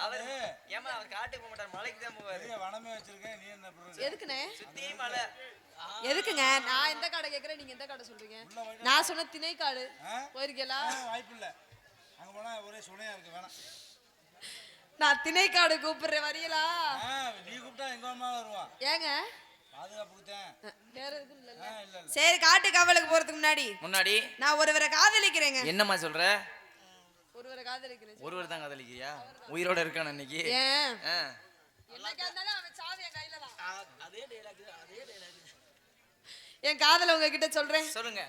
அவர் ஏமா அவர் காட்டுக்கு போக மாட்டார் மலைக்கு தான் போவாரு. பெரிய வனமே வச்சிருக்கேன் நீ என்ன சுத்தி மலை. எதுக்குங்க? நான் எந்த காடை கேக்குறேன் நீங்க எந்த காடை சொல்றீங்க? நான் சொன்ன திணைக்காடு ஆ? போயிருக்கீங்களா? வாய்ப்பு இல்லை. அங்கே போனால் ஒரே இருக்கு வேணாம். நான் திணைக்காடு கூப்பிடுறேன் வரீங்களா நீ கூப்பிட்டா எங்க அம்மா வருவான் ஏங்க? சரி காட்டு காவலுக்கு போறதுக்கு முன்னாடி. முன்னாடி? நான் ஒருவரை காதலிக்கிறேங்க. என்னம்மா சொல்ற? ஒருவரை காதலிக்கிறேன் ஒருவர் தான் காதலிக்கிறியா? உயிரோட இருக்கான இன்னைக்கு? ஏன்? ஆ. என்னைக்கா இருந்தாலும் அவன் சாவி என் கையில தான். என் காதல உங்ககிட்ட சொல்றேன். சொல்லுங்க.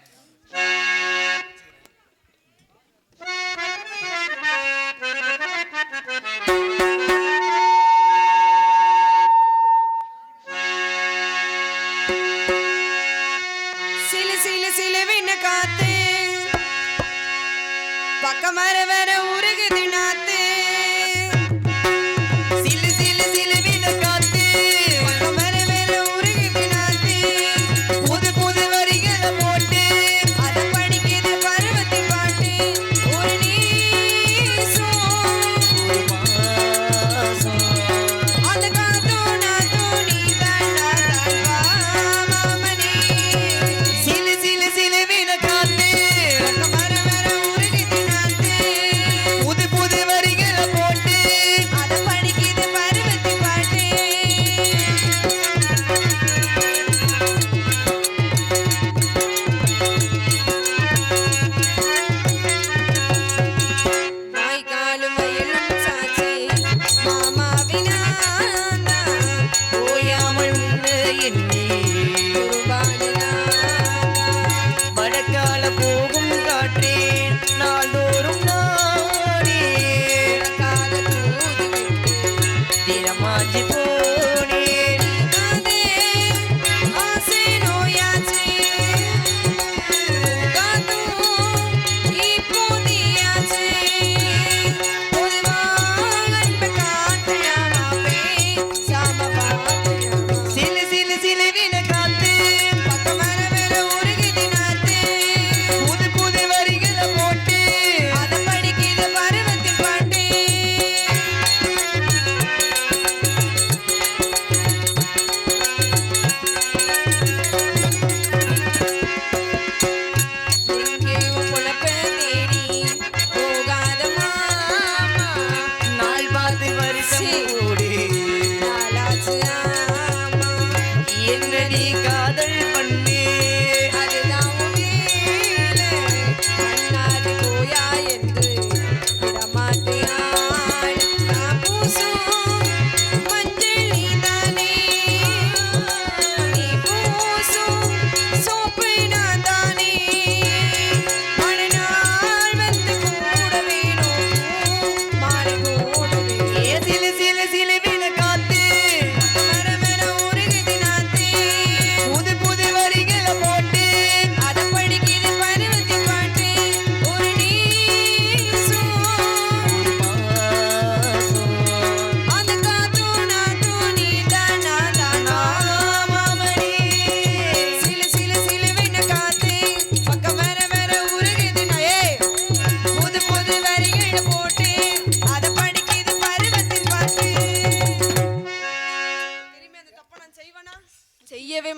சிலு சிலு சிலுவின்னு காத்து. பக்கம்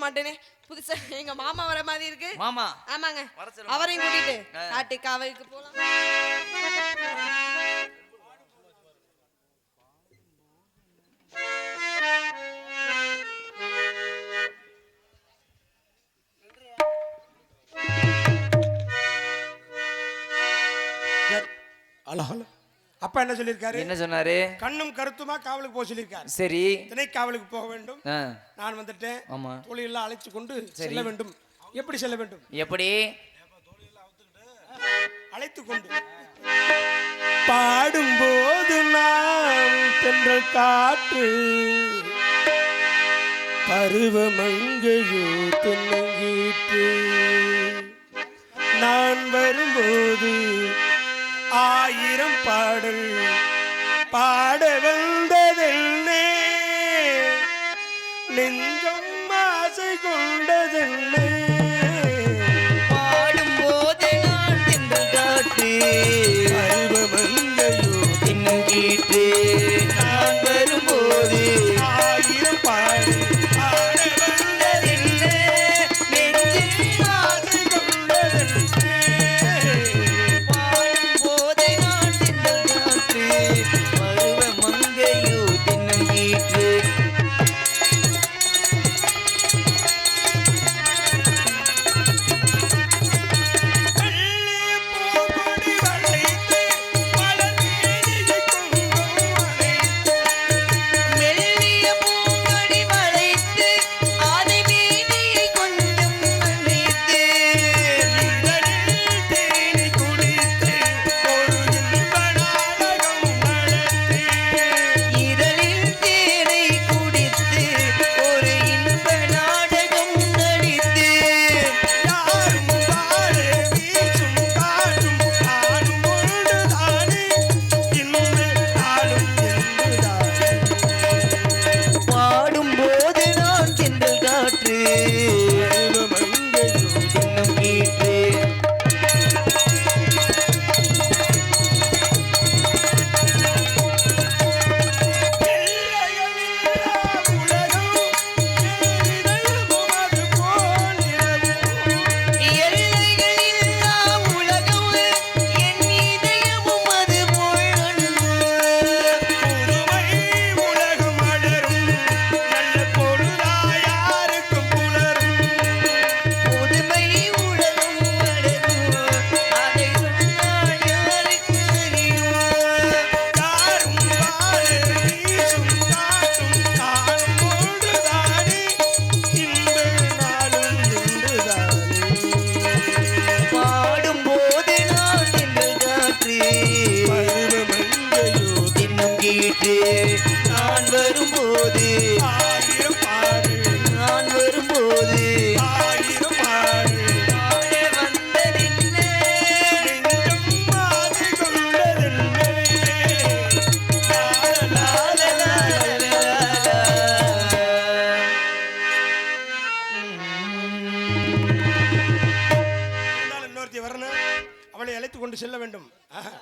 மாட்டேனே. புதுசா எங்க மாமா வர மாதிரி இருக்கு. மாமா. ஆமாங்க. அவரையும் கூட்டிட்டு. காட்டு காவலுக்கு போலாம். ஹலோ. அப்பா என்ன சொல்லியிருக்காரு? என்ன சொன்னாரு? கண்ணும் கருத்துமா காவலுக்கு போக சொல்லியிருக்காரு. சரி. திணை காவலுக்கு போக வேண்டும். நான் வந்துட்டேன். ஆமா. தொழிலெல்லாம் அழைச்சு கொண்டு செல்ல வேண்டும். எப்படி செல்ல வேண்டும்? எப்படி? அழைத்து கொண்டு. பாடும்போது நான் தென்றல் காற்று பருவமங்கையோ தென்னங்கீற்று. ஆயிரம் பாடல் பாட வந்த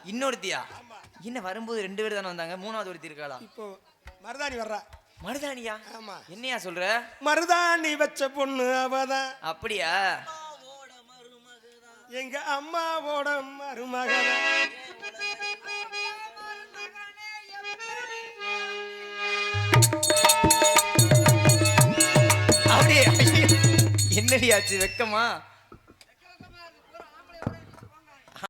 இன்னொருத்தியா? என்ன வரும்போது ரெண்டு பேர் தானே வந்தாங்க? மூணாவது ஒருத்தி இருக்காளா? இப்போ மருதாணி வர்றா. மருதாணியா? ஆமா. என்னையா சொல்ற? மருதாணி வச்ச பொண்ணு அவதான் அப்படியா? எங்க அம்மாவோட அப்படியே? என்னடி ஆச்சு? வெக்கமா?